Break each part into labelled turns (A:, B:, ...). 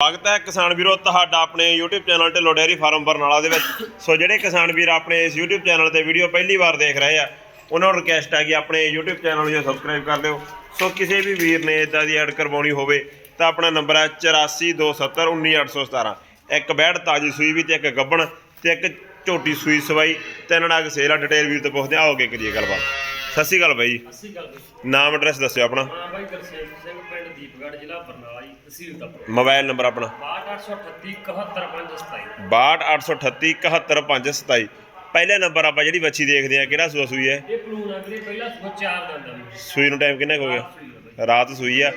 A: ਸਵਾਗਤ ਹੈ ਕਿਸਾਨ ਵੀਰੋ, ਤੁਹਾਡਾ ਆਪਣੇ YouTube ਚੈਨਲ 'ਤੇ ਡੇਅਰੀ ਫਾਰਮ ਬਰਨਾਲਾ ਦੇ ਵਿੱਚ। ਸੋ ਜਿਹੜੇ ਕਿਸਾਨ ਵੀਰ ਆਪਣੇ ਇਸ YouTube ਚੈਨਲ ਤੇ ਵੀਡੀਓ ਪਹਿਲੀ ਵਾਰ ਦੇਖ ਰਹੇ ਆ, ਉਹਨਾਂ ਨੂੰ ਰਿਕਵੈਸਟ ਹੈ ਕਿ ਆਪਣੇ YouTube ਚੈਨਲ ਨੂੰ ਸਬਸਕ੍ਰਾਈਬ ਕਰ ਲਿਓ ਸੋ ਕਿਸੇ ਵੀ ਵੀਰ ਨੇ ਇਦਾਂ ਦੀ ਐਡ ਕਰਵਾਉਣੀ ਹੋਵੇ, ਤਾਂ ਆਪਣਾ ਨੰਬਰ ਹੈ 8427191817 ਇੱਕ ਬੈੜ ਤਾਜੀ ਸੂਈ ਵੀ ਤੇ ਇੱਕ ਗੱਬਣ ਤੇ ਇੱਕ ਝੋਟੀ ਸੂਈ ਸਵਾਈ। ਤਿੰਨ ਨਾਗ ਸੇਲ ਆ, ਡਿਟੇਲ ਵੀਰ ਤੋਂ ਪੁੱਛਦੇ ਆ ਆਓਗੇ ਕਰੀਏ ਗੱਲਬਾਤ। ਸਤਿ ਸ਼੍ਰੀ ਅਕਾਲ ਬਾਈ ਜੀ।
B: ਅਸੀਂ ਗੱਲ ਬਈ।
A: ਨਾਮ ਐਡਰੈਸ ਦੱਸਿਓ ਆਪਣਾ।
B: ਹਾਂ ਬਾਈ ਗੁਰਸੇਵ ਸਿੰਘ ਪਿੰਡ ਦੀਪਗੜ੍ਹ ਜ਼ਿਲ੍ਹਾ ਬਰਨਾਲਾ ਜੀ ਤਹਿਸੀਲ ਤਪਾ
A: ਮੋਬਾਈਲ ਨੰਬਰ ਆਪਣਾ।
B: 6838 71527
A: 6283871527 ਪਹਿਲੇ ਨੰਬਰ ਆਪਾਂ ਜਿਹੜੀ ਬੱਚੀ ਦੇਖਦੇ ਆ ਕਿਹੜਾ ਸੂਆ ਸੂਈ ਹੈ?
B: ਇਹ ਪਲੂਨ ਆ ਵੀਰੇ ਪਹਿਲਾ ਸੁਬਹ ਚਾਰ ਦੰਦਾਂ ਦੀ
A: ਸੂਈ ਨੂੰ ਟਾਈਮ ਕਿੰਨਾ ਕੁ ਹੋ ਗਿਆ? ਰਾਤ ਸੂਈ ਆ।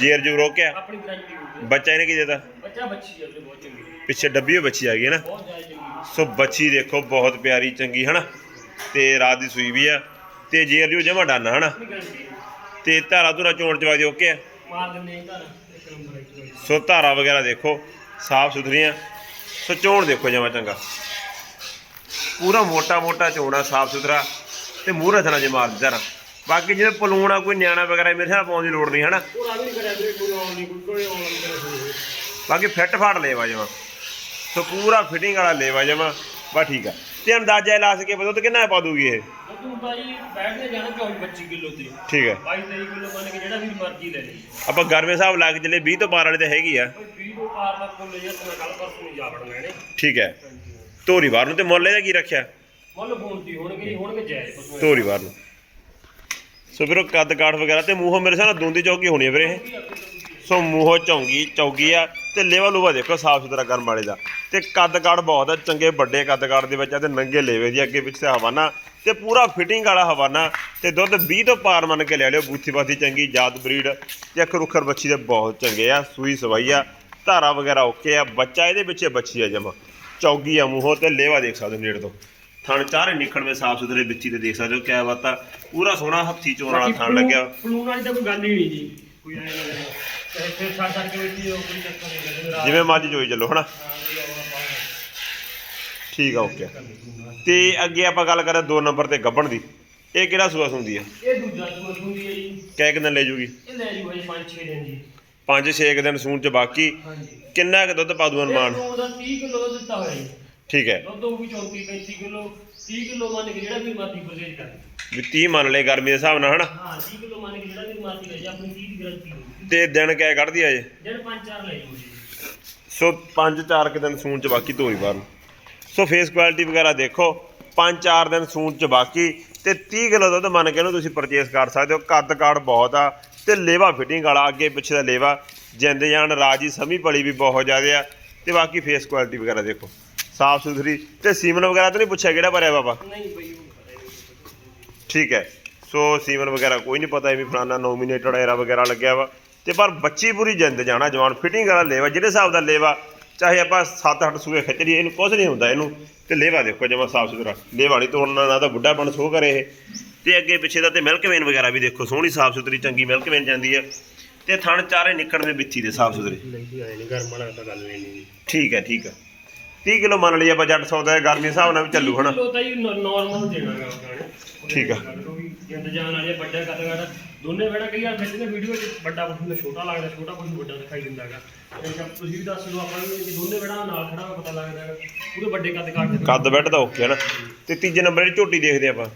A: ਜੇਰ ਜੂ ਰੋਕਿਆ
B: ਆਪਣੀ ਗਰੰਟੀ ਹੋਊਗੀ
A: ਬੱਚਾ ਇਹਨੇ ਕੀ ਦੇਤਾ?
B: ਬੱਚਾ ਬੱਚੀ ਆ ਵੀਰੇ ਬਹੁਤ ਚੰਗੀ।
A: ਪਿੱਛੇ ਡੱਬੀ ਹੋਈ ਬੱਚੀ ਆ ਗਈ ਹੈ ਨਾ।
B: ਬਹੁਤ ਜ਼ਿਆਦਾ ਚੰਗੀ।
A: ਸੋ ਬੱਚੀ ਦੇਖੋ ਬਹੁਤ ਪਿਆਰੀ ਚੰਗੀ ਹਨਾ? ਤੇ ਰਾਤ ਦੀ ਸੂਈ ਵੀ ਆ। ਤੇ ਜੇਰ ਜੂ ਜਮਾ ਡਾਨਾ ਹਨਾ? ਤੇ ਧਾਰਾ ਧੁਰਾ ਚੋਣ ਚਵਾ ਦੀ ਓਕੇ ਆ?
B: ਮਾਰ ਦਿੰਦੇ ਘਰ ਇੱਕ ਨੰਬਰ ਇੱਕ ਵਾਰੀ।
A: ਸੋ ਧਾਰਾ ਵਗੈਰਾ ਦੇਖੋ ਸਾਫ਼ ਸੁਥਰੀਆਂ। ਸੋ ਚੋਣ ਦੇਖੋ ਜਮਾ ਚੰਗਾ। ਪੂਰਾ ਮੋਟਾ ਮੋਟਾ ਚੋਣਾ ਸਾਫ਼ ਸੁਥਰਾ ਤੇ ਮੂਹਰੇ ਥਣਾ ਜੇ ਮਾਰ ਦਿੱਤਾ ਬਾਕੀ ਪਲੂਣ ਆ ਕੋਈ ਨਿਆਣਾ ਵਗੈਰਾ ਮੇਰੇ ਹਿਸਾਬ ਪਾਉਣ ਦੀ ਲੋੜ ਨਹੀਂ ਹਨਾ?
B: ਵੀ
A: ਬਾਕੀ ਫਿੱਟ ਫਾੜ ਲੇਵਾ ਜਮਾ। ਸੋ ਪੂਰਾ ਫਿਟਿੰਗ ਵਾਲਾ ਲੇਵਾ ਜਮਾ। ਬਾ ਠੀਕ ਆ। ਤੇ ਅੰਦਾਜ਼ਾ ਲਾ ਸਕੇ ਬਦੋ ਤੇ ਕਿੰਨਾ ਪਾ ਦੂਗੀ ਇਹ?
B: ਤੂੰ ਬਾਈ ਬੈਠ ਕੇ ਜਾਣਾ 24 25 ਕਿਲੋ ਤੇ।
A: ਠੀਕ ਹੈ।
B: 22 23 ਕਿਲੋ ਮੰਨ ਕੇ ਜਿਹੜਾ ਵੀ ਮਰਜ਼ੀ ਲੈ ਲਈ
A: ਆਪਾਂ ਗਰਮੇ ਹਿਸਾਬ ਲਾ ਕੇ ਚੱਲੇ 20 ਤੋਂ ਪਾਰ ਵਾਲੇ ਤੇ ਹੈਗੀ ਆ।
B: ਕੋਈ 20 ਤੋਂ ਪਾਰ ਦਾ ਕੋਲ ਜੇ ਤੂੰ ਕੱਲ ਪਰਸੋਂ ਨਹੀਂ ਜਾ ਵੜਨਾ ਇਹਨੇ
A: ਠੀਕ ਹੈ। ਬਾਰ ਨੂੰ ਤੇ ਮੁੱਲ ਇਹਦਾ ਕੀ ਰੱਖਿਆ?
B: ਮੁੱਲ ਫੋਨ ਦੀ ਹੋਣਗੇ ਜੀ ਹੋਣਗੇ ਜਾਇਜ਼ ਪਸ਼ੂ
A: ਧੋਰੀ ਬਾਰ ਨੂੰ। ਸੋ ਵੀਰੋ ਕੱਦ ਕਾਠ ਵਗੈਰਾ ਤੇ ਮੂੰਹੋਂ ਮੇਰੇ ਹਿਸਾਬ ਨਾਲ ਦੂੰਦੀ ਚੌਕੀ ਹੋਣੀ ਵੀਰੇ ਇਹ। ਸੋ ਮੂੰਹੋਂ ਚੌਂਗੀ ਚੌਗੀ ਆ ਤੇ ਲੇਵਾ ਲੂਵਾ ਦੇਖੋ ਸਾਫ਼ ਸੁਥਰਾ ਗਰਮ ਵਾਲੇ ਦਾ। ਤੇ ਕੱਦ ਕਾਠ ਬਹੁਤ ਆ ਚੰਗੇ ਵੱਡੇ ਕੱਦ ਕਾਠ ਦੇ ਵਿੱਚ ਆ ਤੇ ਨੰਗੇ ਲੇਵੇ ਦੀ ਅੱਗੇ ਪਿੱਛੇ ਹਵਾਨਾ ਤੇ ਪੂਰਾ ਫਿਟਿੰਗ ਵਾਲਾ ਹਵਾਨਾ ਤੇ ਦੁੱਧ 20 ਤੋਂ ਪਾਰ ਮੰਨ ਕੇ ਲੈ ਲਿਓ ਬੂਥੀ ਬਾਥੀ ਚੰਗੀ ਜਾਤ ਬਰੀਡ ਤੇ ਅੱਖ ਰੁੱਖਰ ਬੱਚੀ ਦੇ ਬਹੁਤ ਚੰਗੇ ਆ ਸੂਈ ਸਵਾਈ ਆ ਧਾਰਾ ਵਗੈਰਾ ਓਕੇ ਆ ਬੱਚਾ ਇਹਦੇ ਪਿੱਛੇ ਬੱਚੀ ਆ ਜਮਾ। ਚੌਗੀ ਆ ਮੂੰਹੋਂ ਤੇ ਲੇਵਾ ਦੇਖ ਸਕਦੇ ਹੋ ਨੇੜੇ ਤੋਂ। ਥਣ ਚਾਰੇ ਨਿਕਲਵੇਂ ਸਾਫ਼ ਸੁਥਰੇ ਵਿੱਚੀ ਤੇ ਦੇਖ ਸਕਦੇ ਹੋ ਕਿਆ ਬਾਤ ਆ। ਪੂਰਾ ਸੋਹਣਾ ਹੱਥੀ ਚੋਣ ਵਾਲਾ ਥਣ ਲੱਗਿਆ।
B: ਫਲੂਨ ਵਾਲੀ ਤਾਂ ਕੋਈ ਗੱਲ ਹੀ ਨਹੀਂ ਜੀ। ਕੋਈ ਐ ਨਾ ਚਾਹੇ ਫਿਰ ਛੱਡ ਛੱਡ ਕੇ ਵੇਚੀ ਉਹ ਕੋਈ ਚੱਕਰ ਨਹੀਂ ਲੱਗਦਾ ਰਾਤ
A: ਜਿਵੇਂ ਮਰਜ਼ੀ ਜੋਈ ਚੱਲੋ ਹਨਾ?
B: ਹਾਂ ਵੀ ਆਉਣਾ ਪਾਉਣਾ
A: ਠੀਕ ਆ ਓਕੇ। ਤੇ ਅੱਗੇ ਆਪਾਂ ਗੱਲ ਕਰਾਂ ਦੋ ਨੰਬਰ ਤੇ ਗੱਬਣ ਦੀ। ਇਹ ਕਿਹੜਾ ਸੂਆ ਸੁੰਦੀ ਆ?
B: ਇਹ ਦੂਜਾ ਸੂਟ ਹੁੰਦੀ ਹੈ ਜੀ।
A: ਕਹਿ ਕਿੰਨੇ ਲੈ ਜੂਗੀ?
B: ਇਹ ਲੈ ਜੂ ਭਾਈ 5-6 ਦਿਨ ਜੀ।
A: 5-6 ਦਿਨ ਸੂਣ ਚ ਬਾਕੀ।
B: ਹਾਂਜੀ।
A: ਕਿੰਨਾ ਕੁ ਦੁੱਧ ਪਾ ਦੂ ਅਨੁਮਾਨ
B: ਇਹ ਉਹਦਾ 30 ਕਿਲੋ ਦਾ ਦਿੱਤਾ ਹੋਇਆ ਜੀ।
A: ਠੀਕ ਹੈ।
B: ਦੁੱਧ ਹੋਊਗੀ 34-35 ਕਿਲੋ 30 ਕਿਲੋ ਮੰਨ ਕੇ ਜਿਹੜਾ ਵੀ ਮਰਜ਼ੀ ਪਰਚੇਜ ਕਰ।
A: ਵੀ 30 ਮੰਨ ਲੈ ਗਰਮੀ ਦੇ ਹਿਸਾਬ ਨਾਲ ਹਨਾ?
B: ਹਾਂ 30 ਕਿਲੋ ਮੰਨ ਕੇ ਜਿਹੜਾ ਵੀ ਮਰਜ਼ੀ ਲੈ ਜਾ ਆਪਣੀ 30 ਦੀ ਗਰੰਟੀ ਹੋਊਗੀ।
A: ਤੇ ਦਿਨ ਕਹਿ ਕੱਢਦੀ ਆ ਜੇ
B: ਜਿਹੜੇ 5-4 ਲੈ ਜੂ ਜੀ।
A: ਸੋ 5-4 ਕੁ ਦਿਨ ਸੂਣ ਚ ਬਾਕੀ ਧੋਈ ਬਾਹਰ ਸੋ ਫੇਸ ਕੁਆਲਿਟੀ ਵਗੈਰਾ ਦੇਖੋ 5-4 ਦਿਨ ਸੂਣ ਚ ਬਾਕੀ ਤੇ 30 ਕਿਲੋ ਦੁੱਧ ਮੰਨ ਕੇ ਇਹਨੂੰ ਤੁਸੀਂ ਪਰਚੇਸ ਕਰ ਸਕਦੇ ਹੋ। ਕੱਦ ਕਾੜ ਬਹੁਤ ਆ ਤੇ ਲੇਵਾ ਫਿਟਿੰਗ ਵਾਲਾ ਅੱਗੇ ਪਿੱਛੇ ਦਾ ਲੇਵਾ। ਜਿੰਦ ਜਾਨ ਰਾਜੀ ਸਮੀ ਪਲੀ ਵੀ ਬਹੁਤ ਜ਼ਿਆਦਾ ਆ ਤੇ ਬਾਕੀ ਫੇਸ ਕੁਆਲਿਟੀ ਵਗੈਰਾ ਦੇਖੋ। ਸਾਫ਼ ਸੁਥਰੀ। ਤੇ ਸੀਮਨ ਵਗੈਰਾ ਤਾਂ ਨਹੀਂ ਪੁੱਛਿਆ ਕਿਹੜਾ ਭਰਿਆ ਬਾਬਾ?
B: ਨਹੀਂ ਬਈ
A: ਠੀਕ ਹੈ। ਸੋ ਸੀਮਨ ਵਗੈਰਾ ਕੋਈ ਨਹੀਂ ਪਤਾ ਐਵੇਂ ਫਲਾਨਾ ਨੋਮੀਨੇਟਡ ਐਰਾ ਵਗੈਰਾ ਲੱਗਿਆ ਵਾ। ਤੇ ਪਰ ਬੱਚੀ ਪੂਰੀ ਜਿੰਦ ਜਾਣਾ ਜਵਾਨ ਫਿਟਿੰਗ ਵਾਲਾ ਲੇਵਾ ਜਿਹੜੇ ਹਿਸਾਬ ਦਾ ਲੇਵਾ ਚਾਹੇ ਆਪਾਂ 7-8 ਸੂਏ ਖਿੱਚ ਲਈਏ ਇਹਨੂੰ ਕੁਝ ਨਹੀਂ ਹੁੰਦਾ ਇਹਨੂੰ। ਤੇ ਲੇਵਾ ਦੇਖੋ ਜਮਾ ਸਾਫ਼ ਸੁਥਰਾ। ਲੇਵਾ ਨਹੀਂ ਤੋੜਨਾ ਨਾ ਤਾਂ ਬੁੱਢਾ ਬਣ ਸੋ ਕਰੇ ਇਹ। ਤੇ ਅੱਗੇ ਪਿੱਛੇ ਦਾ ਤੇ ਮਿਲਕ ਵੇਨ ਵਗੈਰਾ ਵੀ ਦੇਖੋ ਸੋਹਣੀ ਸਾਫ਼ ਸੁਥਰੀ ਚੰਗੀ ਮਿਲਕ ਵੇਨ ਜਾਂਦੀ ਹੈ ਤੇ ਥਣ ਚਾਰੇ ਨਿਕਲਵੇਂ ਵਿੱਥੀ ਦੇ ਸਾਫ਼ ਸੁਥਰੇ।
B: ਨਹੀਂ ਆਏ ਨਹੀਂ ਗਰਮ ਵਾਲਾ ਤਾਂ ਗੱਲ ਨਹੀਂ
A: ਠੀਕ ਹੈ ਠੀਕ ਹੈ। 30 ਕਿਲੋ ਮੰਨ ਲਈ ਆਪਾਂ ਜੱਟ ਸੌਦਾ ਹੈ ਗਰਮੀ ਹਿਸਾਬ ਨਾਲ ਵੀ ਚੱਲੂ ਹਨਾ।
B: ਕਿਲੋ ਤਾਂ ਹੀ ਨਾਰਮਲ ਦੇਣਾਗਾ ਉਹਨਾਂ
A: ਠੀਕ ਆ।
B: ਜਿੰਦ ਜਾਨ ਵਾਲੇ ਵੱਡਾ ਕੱਦ ਕੱਦ ਦੋਨੇ ਬੜਾ ਕਈ ਵਾਰ ਖਿੱਚਦੇ ਵੀਡੀਓ 'ਚ ਵੱਡਾ ਪਸ਼ੂ ਨੂੰ ਛੋਟਾ ਲੱਗਦਾ ਛੋਟਾ ਪਸ਼ੂ ਵੱਡਾ ਦਿਖਾਈ ਦਿੰਦਾਗਾ ਤੇ ਜਦ ਤੁਸੀਂ ਵੀ ਦੱਸ ਦਿਓ ਆਪਾਂ ਨੂੰ ਕਿ ਦੋਨੇ ਬੜਾ ਨਾਲ ਖੜਾ ਹੋਇਆ ਪਤਾ ਲੱਗਦਾ ਹੈਗਾ ਪੂਰੇ ਵੱਡੇ ਕੱਦ ਕੱਦ ਦੇ
A: ਕੱਦ ਦਾ ਓਕੇ ਹਨਾ ਤੇ ਤੀਜੇ ਨੰਬਰ ਦੀ ਝੋਟੀ ਦੇਖਦੇ ਆਪਾਂ।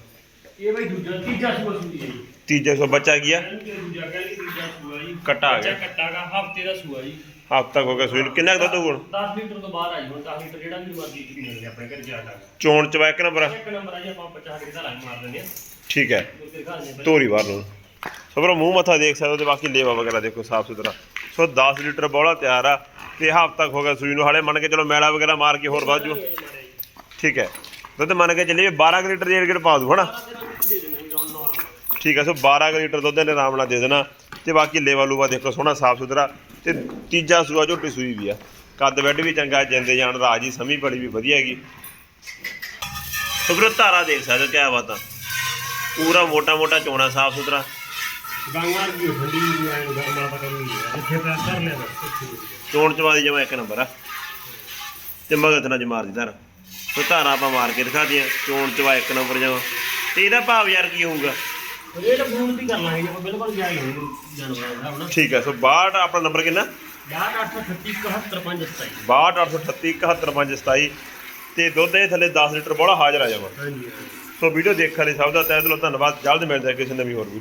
B: ਇਹ ਬਈ ਦੂਜਾ ਤੀਜਾ ਸੂਆ ਹੈ ਜੀ
A: ਤੀਜੇ ਸੋ ਬੱਚਾ ਕੀ ਆ?
B: ਕਹਿੰਦੇ ਦੂਜਾ ਕਹਿੰਦੇ ਤੀਜਾ ਸੂਆ ਜੀ।
A: ਕੱਟਾ ਆ ਗਿਆ।
B: ਬੱਚਾ ਕੱਟਾਗਾ ਹਫ਼ਤੇ ਦਾ ਸੂਆ ਜੀ।
A: ਹਫ਼ਤਾ ਕੁ ਹੋ ਗਿਆ ਸੂਈ ਨੂੰ। ਕਿੰਨਾ ਕੁ ਦੁੱਧ ਹੋਣ
B: 10 ਲੀਟਰ ਤੋਂ ਬਾਹਰ ਆਈ ਹੁਣ 10 ਲੀਟਰ ਜਿਹੜਾ ਵੀ ਮਰਜ਼ੀ ਤੁਸੀਂ ਮਿਲ ਆਪਣੇ ਘਰ ਜਾ
A: ਚੋਣ ਚ ਵਾ ਇੱਕ ਨੰਬਰ ਆ।
B: ਇੱਕ ਨੰਬਰ ਆ ਜੀ ਆਪਾਂ 50 ਕਿਦਾ ਲਾਈਨ ਮਾਰ ਦਿੰਦੇ ਆ।
A: ਠੀਕ ਹੈ।
B: ਉਸਦੇ ਘਰ ਨੇ
A: ਧੋਰੀ ਬਾਹਰ ਨੂੰ। ਸੋ ਵੀਰੋ ਮੂੰਹ ਮੱਥਾ ਦੇਖ ਸਕਦੇ ਹੋ ਤੇ ਬਾਕੀ ਲੇਵਾ ਵਗੈਰਾ ਦੇਖੋ ਸਾਫ਼ ਸੁਥਰਾ। ਸੋ 10 ਲੀਟਰ ਬੋਲਾ ਤਿਆਰ ਆ ਤੇ ਹਫ਼ਤਾ ਕੁ ਹੋ ਗਿਆ ਸੂਈ ਨੂੰ। ਹਾਲੇ ਮੰਨ ਕੇ ਚਲੋ ਮੈਲਾ ਵਗੈਰਾ ਮਾਰ ਕੇ ਹੋਰ ਵੱਧ ਜੂ। ਠੀਕ ਹੈ। ਦੁੱਧ ਮੰਨ ਕੇ ਚੱਲੀਏ 12 ਕੁ ਲੀਟਰ ਦੀ ਏੜ ਪਾ ਦੂ ਹਨਾ ਠੀਕ ਹੈ ਸੋ 12 ਕੁ ਲੀਟਰ ਦੁੱਧ ਇਹਨੇ ਆਰਾਮ ਨਾਲ ਦੇ ਦੇਣਾ। ਤੇ ਬਾਕੀ ਲੇਵਾ ਲੂਵਾ ਦੇਖੋ ਸੋਹਣਾ ਸਾਫ਼ ਸੁਥਰਾ। ਤੇ ਤੀਜਾ ਸੂਆ ਝੋਟੀ ਸੂਈ ਵੀ ਆ। ਕੱਦ ਬੈੱਡ ਵੀ ਚੰਗਾ ਜਿੰਦੇ ਜਾਣ ਰਾਜੀ ਸਮੀ ਬੜੀ ਵੀ ਵਧੀਆ ਹੈਗੀ। ਸੋ ਵੀਰੋ ਧਾਰਾ ਦੇਖ ਸਕਦੇ ਹੋ ਕਿਆ ਬਾਤ। ਆ ਪੂਰਾ ਮੋਟਾ ਮੋਟਾ ਚੋਣਾ ਸਾਫ਼ ਸੁਥਰਾ
B: ਗਾਂਗਾਂ ਦੀ ਠੰਡੀ ਦੀ ਐਨ ਗਰਮ ਵਾਲਾ ਪਤਾ ਨਹੀਂ ਹੈ। ਇੱਥੇ ਤਾਂ ਕਰ ਲਿਆ ਬਸ
A: ਚੋਣ ਚਵਾਦੀ ਜਮਾ ਇੱਕ ਨੰਬਰ ਆ। ਤੇ ਮਗਤ ਨਾਲ ਜਮਾਰ ਦੀ ਧਾਰਾ। ਸੋ ਧਾਰਾ ਆਪਾਂ ਮਾਰ ਕੇ ਦਿਖਾ ਦਿਆਂ ਚੋਣ ਚਵਾ ਇੱਕ ਨੰਬਰ ਜਮਾ। ਤੇ ਇਹਦਾ ਭਾਵ ਯਾਰ ਕੀ ਹੋਊਗਾ?
B: ਰੇਟ ਫੋਨ ਦੀ ਕਰ ਲਾਂਗੇ ਆਪਾਂ ਬਿਲਕੁਲ ਜਾਇਜ਼ ਹੋਊ ਜਾਨਵਰਾਂ ਦਾ ਹਨਾ
A: ਠੀਕ ਹੈ ਸੋ 62 ਆਪਣਾ ਨੰਬਰ ਕਿੰਨਾ?
B: 6838 71527
A: 6238 71527 ਤੇ ਦੁੱਧ ਇਹ ਥੱਲੇ 10 ਲੀਟਰ ਬੋਲਾ ਹਾਜ਼ਰ ਆ ਜਾਵਾ
B: ਹਾਂਜੀ
A: ਸੋ ਵੀਡੀਓ ਦੇਖਣ ਲਈ ਸਭ ਦਾ ਤਹਿ ਦਿਲੋਂ ਧੰਨਵਾਦ। ਜਲਦ ਮਿਲਦੇ ਹਾਂ ਕਿਸੇ ਨਵੀਂ ਹੋਰ ਵੀਡੀਓ